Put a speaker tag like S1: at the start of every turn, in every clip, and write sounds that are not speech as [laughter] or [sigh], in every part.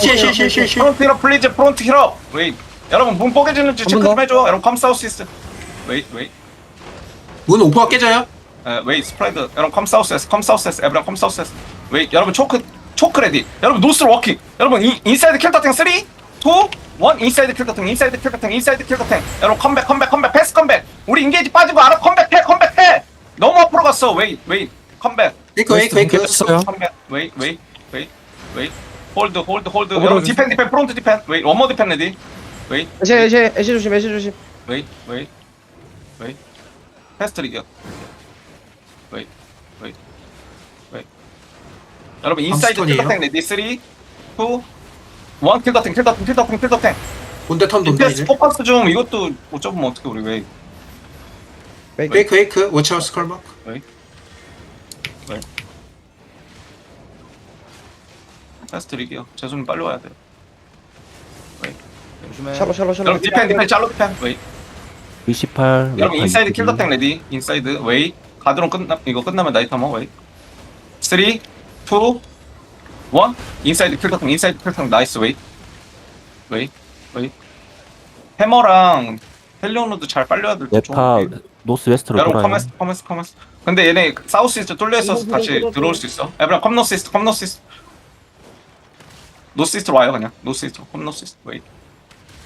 S1: 쉴쉴쉴쉴쉴
S2: 프론트 힐업 플리즈 프론트 힐업 웨이 여러분 문 뽀개지는지 체크
S3: 더?
S2: 좀 해줘. 여러분 컴 사우스 이스트 웨이 웨이
S1: 문 오퍼가 깨져요?
S2: 에, 웨이 스프레드 여러분 컴 사우스 에스 컴 사우스 에스 에브랑 컴 사우스 에스 웨이 여러분 초크 초크 레디 여러분 노스로 워킹 여러분 이, 인사이드 킬터탱 3 2 1 인사이드 킬터탱 인사이드 킬터탱 인사이드 킬터탱 여러분 컴백 컴백 컴백 패스 컴백 우리 인게이지 빠지고 알아? 컴백해 컴백해 너무 앞으로 갔어. 웨이 웨이 컴백
S1: 웨이크 웨이크
S3: 깼어요.
S2: 컴백 웨이 웨이 웨이 웨이 홀드 홀드 홀드 여러분
S3: 좀-
S2: 디펜 디펜 프론트 디펜 웨이 원모 디펜 레디 웨이
S4: 애쉬 애쉬 애쉬 조심 애쉬 조심
S2: 웨이 웨이 웨이 패스트 리겨 웨이 웨이 웨이 여러분 인사이드
S1: 암스톤이에요?
S2: 킬더탱 레디 3 2 1 킬더탱 킬더탱 킬더탱 킬더탱
S1: 본대 턴 돈다 이제
S2: 포커스 좀 이것도 못 잡으면 어떡해 우리 웨이
S1: 웨이크 웨이크 워치하우스 컬마크
S2: 웨이 웨이 패스트 리겨 재수님 빨리 와야 돼요.
S5: 조심해.
S4: 샬로 샬로 샬로
S2: 여러분 디펜 디펜 샬롯 디펜. 웨이.
S3: 28
S2: 여러분 인사이드 킬더탱 레디. 인사이드 웨이. 가드론 끝나 이거 끝나면 한번 웨이. 3 2 1 인사이드 킬더탱 인사이드 킬더탱. 나이스 웨이. 웨이 웨이. 해머랑 헬리오노도 잘 빨려야 될때
S3: 네파 노스 웨스트로
S2: 여러분
S3: 돌아요.
S2: 커머스 커머스 커머스. 근데 얘네 사우스 이스트 뚫려 있어서 다시 들어올 수 있어? 에브라 컴 노스 이스트 컴 노스 이스트 노스 이스트로 와요 그냥. 노스 이스트 컴 노스 이스트. 웨이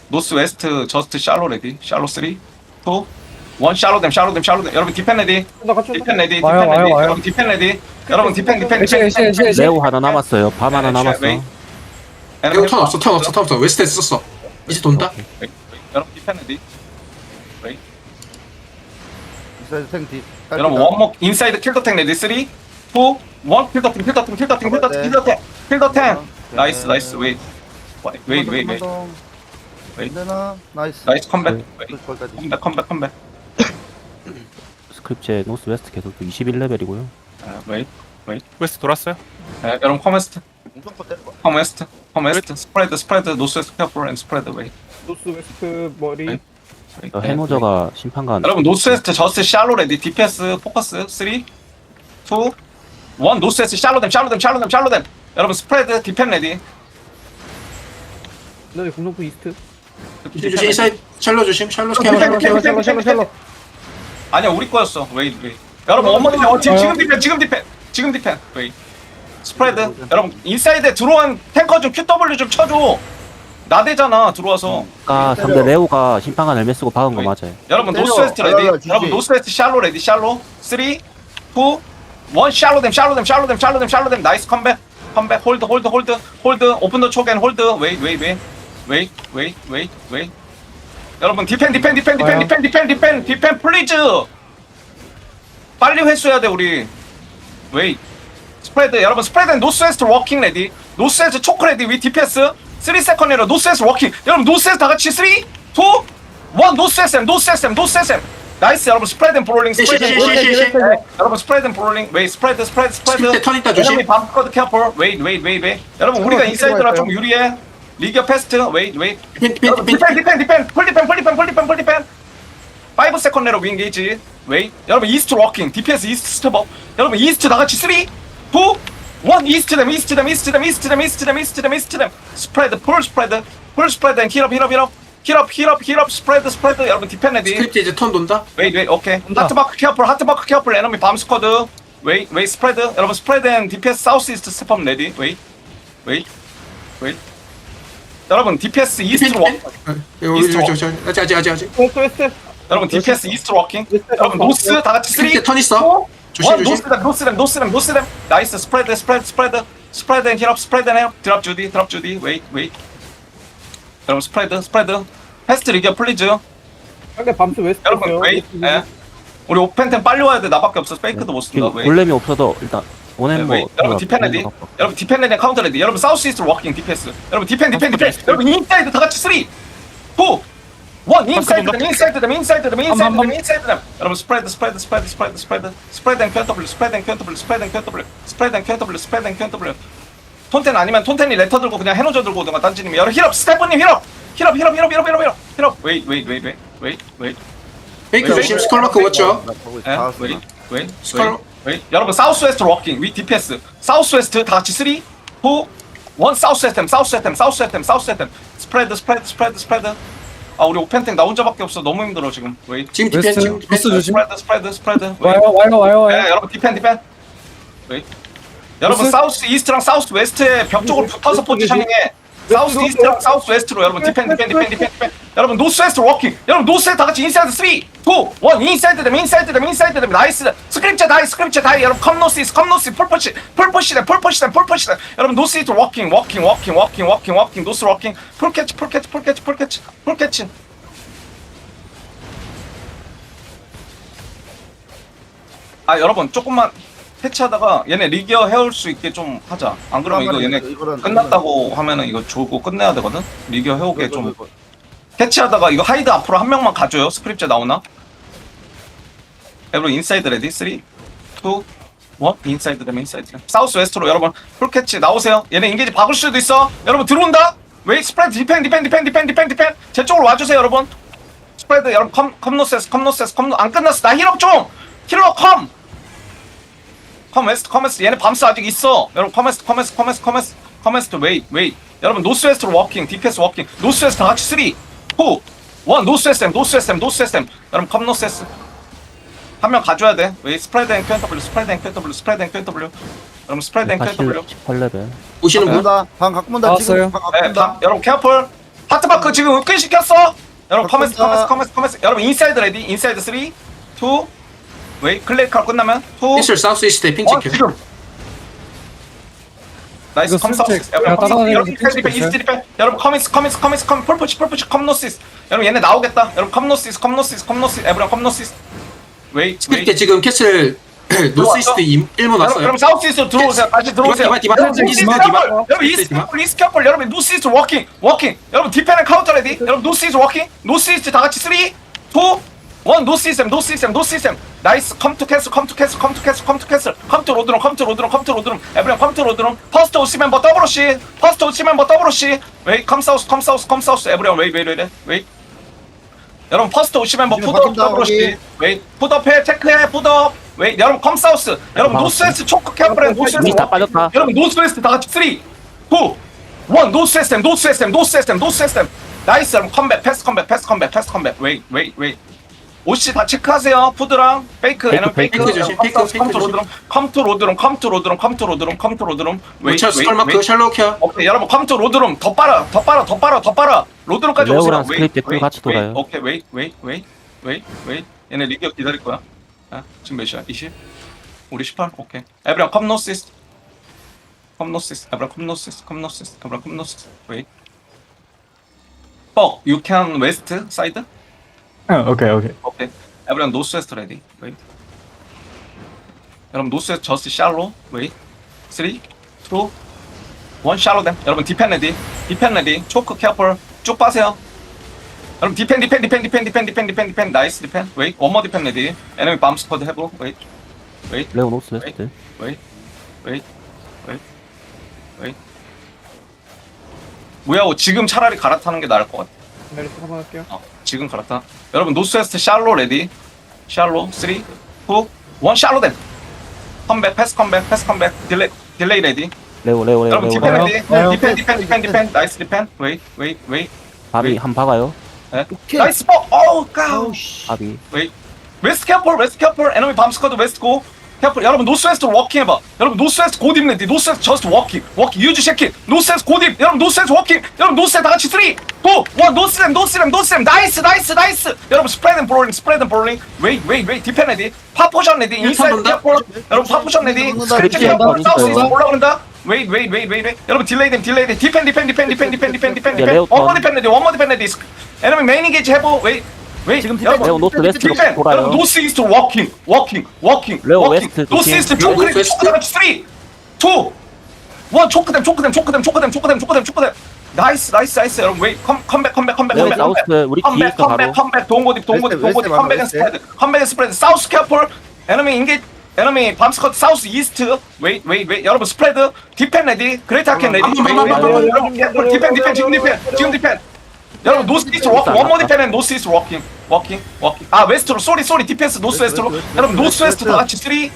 S2: 노스 웨스트 저스트 샬로 레디. 샬로 3 2 1 샬로 댐 샬로 댐 샬로 댐. 여러분 디펜 레디. 디펜 레디 디펜
S3: 와요, 와요,
S2: 레디.
S3: 와요.
S2: 여러분 디펜 레디. 여러분 디펜 디펜
S4: 애쉬
S2: 디펜.
S4: 애쉬 애쉬 애쉬
S3: 레오 하나 남았어요. 밤 하나
S2: 네,
S3: 남았어.
S2: 웨이.
S1: 이거 턴 없어 턴 없어 턴 없어. 웨스트에서 썼어. 이제 돈다.
S2: 웨이, 웨이. 여러분 디펜 레디. 웨이
S5: 인사이드 탱 뒤.
S2: 여러분 원목 인사이드 킬더탱 레디. 3 2 1 킬더탱 킬더탱 킬더탱 킬더탱 킬더탱. 킬더탱 나이스 나이스 웨이 웨이 웨이 웨이 웨이.
S5: 되나? 나이스.
S2: 나이스 컴백
S3: 네.
S2: 웨이.
S5: 거기까지.
S2: 컴백 컴백 컴백 [coughs]
S3: 스크립제 노스 웨스트 계속 21레벨이고요
S2: 아, 웨이
S6: 웨스트 돌았어요?
S2: 네, 여러분 컴웨스트
S5: 공성 거 때려봐.
S2: 컴웨스트 컴웨스트 스프레드 스프레드 노스웨스트 케어풀 앤 스프레드 웨이
S6: 노스 웨스트 머리
S2: 네.
S3: 어, 해노저가 심판관
S2: 여러분 노스웨스트 저스트 샬로 레디 DPS 포커스 3 2 1 노스웨스트 샬로 댐 샬로 댐 샬로 댐 샬로 댐 여러분 스프레드 디펜 레디.
S6: 네 공성포 이스트?
S1: 조심 조심 인사이드 샬로 조심 샬로
S2: 어,
S1: 스캐너
S2: 디펜,
S4: 샬로 샬로 샬로 샬로.
S2: 아니야 우리 거였어. 웨이 웨이 여러분 원머리 어, 지금 지금 디펜 지금 디펜 지금 디펜 웨이 스프레드 여러분 인사이드에 들어온 탱커 좀 QW 좀 쳐줘. 나대잖아 들어와서.
S3: 아까 상대 레오가 심판관 엘메 쓰고 박은 거. 맞아요.
S2: 여러분
S5: 때려.
S2: 노스웨스트 레디.
S5: 주지.
S2: 여러분 노스웨스트 샬로 레디 샬로. 3 2 1 샬로 댐 샬로 댐 샬로 댐 샬로 댐 샬로 댐. 나이스 컴백 컴백 홀드 홀드 홀드 홀드 오픈 더 초겐 홀드. 웨이 웨이 웨이 웨이 웨이 웨이 웨이 여러분 디펜 디펜 디펜 디펜. 디펜 디펜 디펜 디펜 플리즈! 빨리 회수해야 돼 우리. 웨이 스프레드 여러분 스프레드 노스웨스트 워킹 레디. 노스웨스트 초크 레디. 위 DPS 3 세컨이라 노스웨스트 워킹. 여러분 노스웨스트 다 같이 3 2 1 노스웨스트 노스웨스트 노스웨스트 나이스 여러분. 스프레드 앤 브롤링
S1: 시,
S2: 스프레드
S1: 시,
S2: 앤
S1: 시.
S2: 네, 여러분 스프레드 앤 브롤링. 웨이 스프레드 스프레드 스프레드.
S1: 턴 있다, 조심.
S2: 에너미 밤스쿼드 케어풀 웨이 웨이 웨이 웨이 여러분 우리가 인사이드라 좀 유리해. 리겨 패스트 웨이 웨이
S1: 디펜 디펜
S2: 여러분
S1: 디펜
S2: 디펜 디펜 디펜. 풀 디펜 풀 디펜 풀 디펜 풀 디펜. 5 세컨 내로 윙 게이지. 웨이 여러분 이스트 워킹. DPS 이스트 스텝업. 여러분 이스트 다같이 3 2 1 이스트 댐 이스트 댐 이스트 댐 이스트 댐 이스트 댐 이스트 댐 이스트 댐. 스프레드 풀 스프레드. 풀 스프레드 앤 힐업 힐업 힐업 힐업 힐업 힐업 스프레드 스프레드 여러분 디펜 레디.
S1: 스크립트 이제 턴 돈다?
S2: 웨이 웨이 오케이 하트마크 케어풀 하트마크 케어풀. 에너미 밤 스쿼드 웨이 웨이 스프레드 여러분 스프레드 앤 DPS 사우스 이스트 스텝업 레디 웨이 웨이 웨이 여러분 DPS 이스트 워킹
S1: 이거 이거 저 아직 아직 아직 아직.
S6: 웨스트
S2: 여러분 DPS 이스트 워킹 여러분 노스 다 같이 3 2
S1: 스크립트 턴 있어? 조심
S2: 원
S1: 조심.
S2: 노스댐 노스댐 노스댐 노스댐. 나이스. 스프레드 스프레드 스프레드 스프레드 앤 힐업 스프레드 앤 힐업 드랍 주디 드랍 주디 웨이 웨이 여러분 스프레드 스프레드 패스트 리겨 플리즈.
S6: 상대 밤스 웨스트
S2: 여러분 웨이 예. 우리 오펜템 빨리 와야 돼. 나밖에 없어. 페이크도 못 쓴다 웨이.
S3: 볼렘이 없어도 일단 오넨 뭐
S2: 웨이. 여러분 디펜 레디. 여러분 디펜 레디 카운터 레디. 여러분 사우스 이스트 워킹 디펜스. 여러분 디펜 디펜 디펜. 여러분 인사이드 다 같이 3 2 1 인사이드 them 인사이드 them 인사이드 them 인사이드 them 인사이드 them 여러분 스프레드 스프레드 스프레드 스프레드 스프레드. 스프레드 앤 큐어터블 스프레드 앤 큐어터블 스프레드 앤 큐어터블 스프레드 앤 큐어터블 스프레드 앤 큐어터블 톤텐 아니면 톤텐이 레터 들고 그냥 해노저 들고 오든가 딴지님이 여러분 힐업! 스테프님 힐업 힐업 힐업 힐업 힐업 힐업 힐업 힐업 웨이 웨이 웨이 웨이 웨이 웨이
S1: 페이크 조심 스컬마크 워쳐.
S2: 예?
S5: 다
S2: 웨이
S5: 왔어.
S2: 웨이
S1: 스컬-
S2: 웨이 웨이 여러분 사우스 웨스트 워킹 위 DPS 사우스 웨스트 다 같이 3 2 1 원. 사우스 시스템 사우스 시스템 사우스 시스템 사우스 시스템 스프레드 스프레드 스프레드 스프레드 아 우리 오펜탱 나 혼자밖에 없어. 너무 힘들어 지금. 웨이
S1: 지금 디펜 지금 디펜
S2: 스프레드 스프레드 스프레드 웨이.
S6: 와요 와요 와요
S2: 네,
S6: 와요.
S2: 여러분 디펜 디펜. 웨이. 여러분 사우스? 이스트랑 사우스 웨스트에 벽 쪽으로 붙어서 포지셔닝해 사우스 이스트랑 사우스 웨스트로 여러분 디펜 디펜 디펜 디펜 디펜 여러분 노스 웨스트 워킹. 여러분 노스 웨스트 다 같이 인사이드 3 2 1 인사이드 댐 인사이드 댐 인사이드 댐. 나이스. 스크립처 다이 스크립처 다이. 여러분 컴 노스 이스 컴 노스 풀포시 풀포시 댐 풀포시 댐 풀포시 댐. 여러분 노스 이스트 워킹 워킹 워킹 워킹 워킹 워킹. 노스 워킹. 풀캐치 풀캐치 풀캐치 풀캐치 풀캐치. 아 여러분 조금만 캐치하다가 얘네 리기어 해올 수 있게 좀 하자. 안 그러면 이거 얘네
S5: 이거는
S2: 끝났다고 하면은 이거 주고 끝내야 되거든? 리기어 해오게 좀. 캐치하다가 이거 하이드 앞으로 한 명만 가줘요. 스크립트 나오나? 여러분 인사이드 레디? 3 2 1 인사이드 dem 인사이드. 사우스 웨스트로 여러분 풀캐치 나오세요. 얘네 인게이지 박을 수도 있어. 여러분 들어온다. 웨이 스프레드 디펜 디펜 디펜 디펜 디펜 디펜. 제 쪽으로 와주세요 여러분. 스프레드 여러분 컴 컴노세스 컴노세스 컴노. 안 끝났어. 나 힐업 좀. 힐러 컴 컴 웨스트 얘네 밤스 아직 있어. 여러분 컴 웨스트 컴 웨스트 컴 웨스트 컴 웨스트 컴 웨스트 웨이 웨이. 여러분 노스 웨스트로 워킹 DPS 워킹. 노스 웨스트 다 같이 3 2 1 노스 웨스트 노스 웨스트 노스 웨스트 여러분 컴 노스 웨스트. 한 명 가줘야 돼. 웨이 스프레드 앤 QW 스프레드 앤 QW 스프레드 앤 QW 여러분 스프레드 앤 QW
S3: 18레벨.
S1: 보시는 분
S5: 본다. 방 갖고 본다. 지금.
S6: 나왔어요.
S5: 방 갖고
S2: 네,
S5: 본다.
S2: 다, 여러분 케어풀. 하트마크 지금 은근 시켰어. 여러분 커메스
S5: 바꾼다.
S2: 커메스 커메스 커메스. 여러분 인사이드 레디. 인사이드 3 2 웨이 클레이컬 끝나면? 2
S1: 피슬 사우스 이스트에 핑
S2: 어,
S1: 찍혀.
S2: 지금. 나이스
S6: 이거
S2: 컴 사우스
S6: 슬쩍 내가 따라다니면서
S2: 여러분
S6: 찍었어요.
S2: 이스트 디펜. 여러분 커미스 커미스 커미스 컴 펄푸시 펄푸시 컴노시스. 여러분 얘네 나오겠다. 여러분 컴노시스 컴노시스 컴노시스. 에브랑 컴노시스. 웨이 웨이.
S1: 스크립트 지금 캐슬 노스 이스트 1문
S2: 여러분
S1: 왔어요?
S2: 그럼 사우스 이스트로 들어오세요. 다시 들어오세요.
S1: 디바, 디바,
S2: 여러분
S1: 디바,
S2: 이스트
S1: 디바, 디바.
S2: 여러분 이스트
S1: 디바.
S2: 커플 이스트 커플 여러분 노스 이스트 워킹 워킹. 여러분 디펜은 카운터 레디. 여러분 노스 이스트 워킹. 노스 이스트 다 같이 3 2 1 노스 시스템 노스 시스템 노스 시스템. 나이스. 컴투 캐슬 컴투 캐슬 컴투 캐슬 컴투 캐슬. 컴투 로드룸 컴투 로드룸 컴투 로드룸. 에브리언 컴투 로드룸. 퍼스트 오시 멤버 더블 오시 퍼스트 오시 멤버 더블 오시 웨이 컴 사우스 컴 사우스 컴 사우스. 에브리언 웨이 웨이 웨이 웨이. 여러분 퍼스트 오시 멤버 푸드업 더블 오시
S5: 거기.
S2: 웨이. 푸드업해 체크해 푸드업. 웨이. 여러분 컴 사우스. 여러분 노스웨스트 초크 캐프렌 노스웨스트
S3: 다 빠졌다.
S2: 여러분 노스웨스트 다 같이 3 2 1 노스 시스템 노스 시스템 노스 시스템 노스 시스템. 나이스 여러분 컴백 패스 컴백 패스 컴백 패스 컴백. 웨이 웨이 웨이 오씨 다 체크하세요. 푸드랑 페이크
S3: 페이크,
S2: 에너 페이크.
S1: 페이크 조심, 페이크, 페이크
S2: 컴투
S1: 조심.
S2: 로드룸 컴투 로드룸 컴투 로드룸 컴투 로드룸 컴투 로드룸. 웨이
S1: 우차
S2: 웨이
S1: 스컬마크
S2: 웨이.
S1: 샬로우 케어.
S2: 오케이 여러분 컴투 로드룸 더 빨아 더 빨아 더 빨아 더 빨아. 로드룸까지 오세요
S3: 레오랑
S2: 웨이,
S3: 스크립트
S2: 웨이,
S3: 같이
S2: 웨이.
S3: 돌아요.
S2: 오케이 웨이 웨이 웨이 웨이 웨이. 얘네 리기어 기다릴 거야. 아 지금 몇 시야? 20 우리 18 오케이. 에브리언 컴노시스. 컴노시스. 에브리언 컴노시스 컴노시스 에브리언 컴노시스. 웨이. 뻑 west side
S6: 오케이 오케이.
S2: 오케이. 에브리언 노스 웨스트 레디. 웨이. 여러분 노스 웨스트 저스트 샬로. 웨이. 3 2 1 샬로 댐. 여러분 디펜 레디. 디펜 레디. 초크 케어풀. 쭉 빠세요. 여러분 디펜 디펜 디펜 디펜 디펜 디펜 디펜 디펜 나이스 디펜. 웨이. 원머 디펜 레디. 에너미 밤 스쿼드 해보. 웨이. 웨이.
S3: 레오 노스 웨스트
S2: 웨이. 웨이. 웨이. 웨이. 뭐야, 지금 차라리 갈아타는 게 나을 것 같아.
S6: 내리 한번 할게요.
S2: 어, 지금 갈았다. 여러분 노스웨스트 샬로 레디. 샬로 3 2 1 샬로 댐. 컴백 패스 컴백 패스 컴백 딜레이 딜레이 레디.
S3: 레오 레오 레오
S2: 여러분
S3: 레오
S2: 디펜. 레디.
S6: 와요.
S2: 디펜 디펜 디펜 디펜 나이스 디펜. 웨이 웨이 웨이.
S3: 밥이 한 박아요
S2: 네.
S5: 오케이.
S2: 나이스 버. 어우
S5: 씨.
S3: 밥이
S2: 웨이. 웨스트 캐플 웨스트 캐플 에너미 밤 스쿼드 웨스트 고. 캐플 여러분 노스웨스트 워킹 해봐. 여러분 노스웨스트 고딥 레디. 노스웨스트 저스트 워킹. 워킹 유즈 쉐킷. 노스웨스트 고딥. 여러분 노스웨스트 워킹. 여러분 노스웨스트 다 같이 3 2 1 노스램 노스램 노스램 나이스 나이스 나이스. 여러분 스프레드 앤 브롤링 스프레드 앤 브롤링. 웨이 웨이 웨이 디펜 레디. 파포션 레디. 인사이드
S1: 본다?
S2: 캐플. 여러분 파포션 레디. 스크립트
S3: 스크립트
S2: 캐플 사우스. 이스트 올라간다. 웨이 웨이 웨이 웨이 웨이. 여러분 딜레이 됨 딜레이 됨. 디펜 디펜 디펜 디펜 디펜 디펜 디펜
S3: 네,
S2: 디펜. 원머
S3: 턴.
S2: 디펜 레디. 원머 디펜 레디. 에너미 메인 인게이지 해보. 웨이 웨이.
S5: 지금
S2: 여러분
S3: 레오 노스 웨스트로
S2: 디펜
S3: 돌아요
S2: 여러분 노스 이스트 워킹 워킹 워킹
S3: 레오 웨스트
S2: 노스
S3: 디펜.
S2: 이스트 초크댐. 초크댐 3 2 1 초크댐 초크댐 초크댐 초크댐 초크댐 초크댐 초크댐 나이스 나이스 나이스. 여러분 웨이 컴 컴백 컴백 컴백
S3: 레오
S2: 컴백
S3: 사우스 우리
S2: 컴백
S3: 있어 바로.
S2: 컴백 컴백 동고딕 동고딕
S5: 웨스트,
S2: 동고딕
S5: 웨스트
S2: 컴백 앤
S5: 웨스트.
S2: 스프레드 컴백 앤 스프레드. 사우스 캐플 에너미 인게 에너미 밤스컷 사우스 이스트. 웨이 웨이 웨이. 여러분 스프레드 디펜 레디 그레이트 하켄 레디. 웨이, 웨이, 웨이,
S6: 한번.
S2: 여러분 캐플 디펜 디펜 지금 디펜 지금 디펜. 여러분 노스 이스트 워킹. 원모 디펜은 노스 이스트 워킹. 워킹 워킹. 아 웨스트로. 쏘리 쏘리. 디펜스 노스 웨스트로
S5: 웨스트, 웨스트,
S2: 여러분 노스
S5: 웨스트,
S2: 웨스트. 다 같이 3 2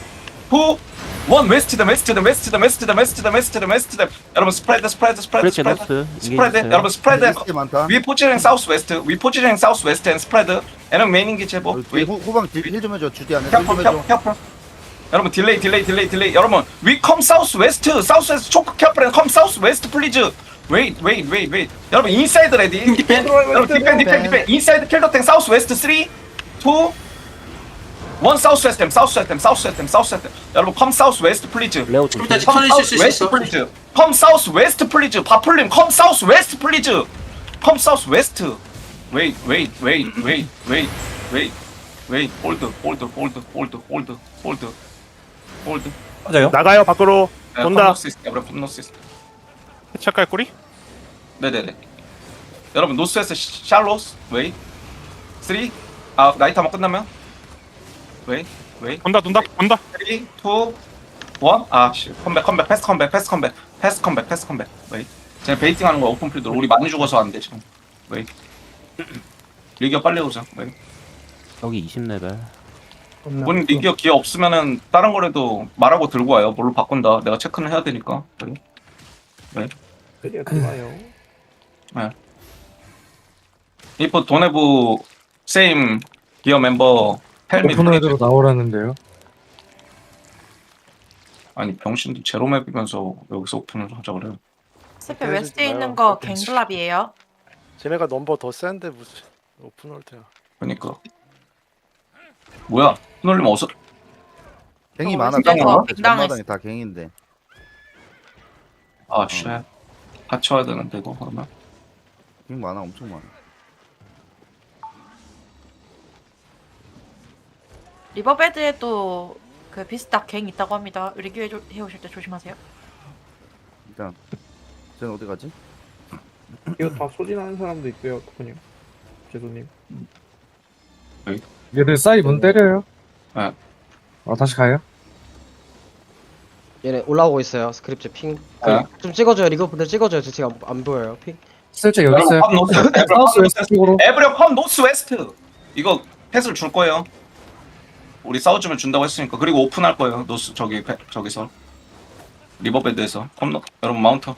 S2: 원 웨스트 댐 웨스트 댐 웨스트 댐 웨스트 댐 웨스트 댐 웨스트 댐 웨스트 댐 여러분 스프레드 스프레드 스프레드 스프레드 스프레드 여러분 스프레드
S5: 많다
S2: 위 포지션 사우스 웨스트 위 포지션 사우스 웨스트 앤 스프레드 에는 메인 인기 제보
S5: 후- 후방 힐좀 해줘 주디 안에.
S2: 캡플
S5: 힐좀 해줘
S2: 여러분 딜레이 딜레이 딜레이 딜레이 여러분 위 컴 사우스 웨스트 사우스 웨스트 초크 캡플 앤컴 사우스 웨스트 플리즈 웨이트 웨이트 웨이트 웨이트 여러분 인사이드 레디 디펜 여러분 디펜 디펜 디펜 인사이드 킬더탱 사우스 웨스트 3 2 1 사우스 웨스트 댐 사우스 웨스트 댐 사우스 웨스트 댐 사우스 웨스트 댐 여러분 컴 사우스 웨스트 플리즈
S3: 레오 조심
S1: 일단
S2: 컴 사우스
S1: 쓸수
S2: 웨스트
S1: 있어.
S2: 플리즈 컴 사우스 웨스트 플리즈 바풀림 컴 사우스 웨스트 플리즈 컴 사우스 웨스트 웨이트 웨이트 웨이트 웨이트 웨이트 웨이트 웨이트 홀드 홀드 홀드 홀드 홀드 홀드 홀드
S6: 맞아요.
S7: 나가요 밖으로.
S2: 네,
S7: 돈다.
S2: 여러분 컴노시스
S7: 해체할 꼬리?
S2: 네네네. 여러분 노스에서 샬로스 웨이. 3 아, 나이트 한번 끝나면 웨이 웨이
S7: 돈다 돈다 돈다.
S2: 3 2 1 아, 씨. 컴백 컴백 패스 컴백 패스 컴백 패스 컴백 패스 컴백. 웨이 쟤네 베이팅 하는 거 오픈 필드 우리 많이 죽어서 안 돼 지금. 웨이 리기어 빨리 오자. 웨이
S3: 여기 20레벨.
S2: 문 리기어 기어 없으면은 다른 거라도 말하고 들고 와요. 뭘로 바꾼다. 내가 체크는 해야 되니까. 웨이 이포 도네부 세임 기어 멤버 헬미
S6: 오픈월드로 나오라는데요.
S2: 아니 병신도 제로맵이면서 여기서 오픈을 하자 그래요.
S8: 스페 웨스트에 있는 거 갱블랍이에요.
S9: 쟤네가 넘버 더 센데 무슨 오픈월드야.
S2: 그러니까. 뭐야? 흔들림 어서
S5: 갱이
S8: 어,
S5: 많아. 갱이
S8: 빅당했어.
S5: 전마당이 다 갱인데.
S2: 아쉣. 와야 되는데 이거 그러면?
S5: 갱 많아. 엄청 많아
S8: 리버베드에도 그 비스닥 갱 있다고 합니다. 리뷰 해, 해 오실 때 조심하세요.
S5: 일단 쟤는 어디 가지?
S6: 이거 다 소진하는 사람도 있어요, 그분요. 죄송님.
S2: 네.
S6: 얘들 사이 문 때려요.
S2: 네.
S6: 어 다시 가요.
S4: 얘네 올라오고 있어요 스크립트 핑. 그,
S2: 네.
S4: 좀 찍어줘요 리거분들 찍어줘요 저 지금 안, 안 보여요 핑.
S6: 실제 여기 있어요. 사우스 웨스트 쪽으로.
S2: 에브리어 컴 노스 웨스트 이거 패스를 줄 거예요 우리 싸워주면 준다고 했으니까. 그리고 오픈할 거예요. 노스 저기 배- 저기서. 리버베드에서. 컴노 여러분 마운트